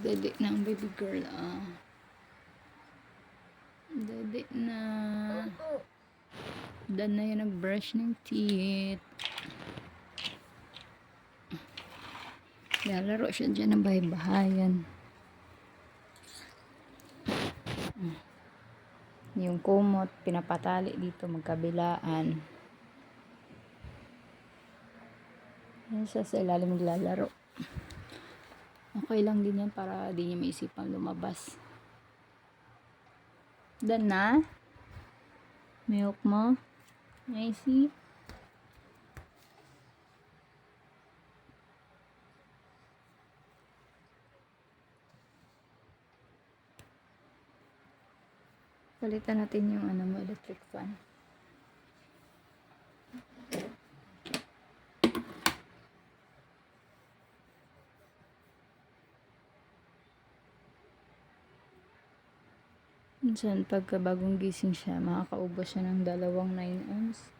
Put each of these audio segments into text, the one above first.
Dede na ang baby girl, ah. Dede na. Dan na yan nag-brush ng teeth. Lalaro siya dyan ng bahay-bahayan. Yung kumot, pinapatali dito magkabilaan. Yan siya sa ilalim naglalaro. Okay lang din yan para di niya maisipang lumabas. Dan na? Milk mo? I see. Palitan natin yung ano mo, electric fan. Minsan, pagka bagong gising siya, makakaubos siya ng dalawang 9 ounce.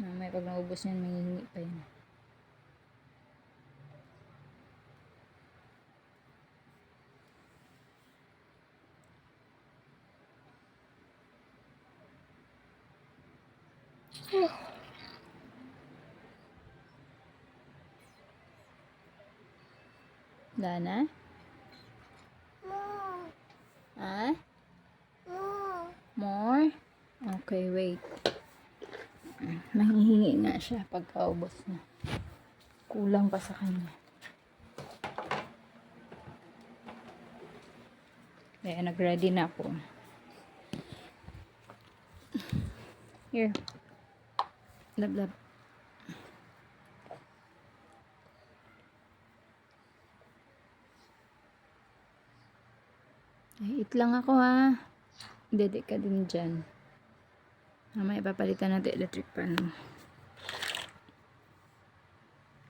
Na may pag naubos niyan, may hingi pa yun. Dana? Ah? Okay, wait. Manghihingi nga siya pagkaubos na. Kulang pa sa kanya. Kaya nag-ready na ako. Here. Lab, lab. Ay, eat lang ako ha. Dede ka din dyan. Mamaya papalitan natin electric pan.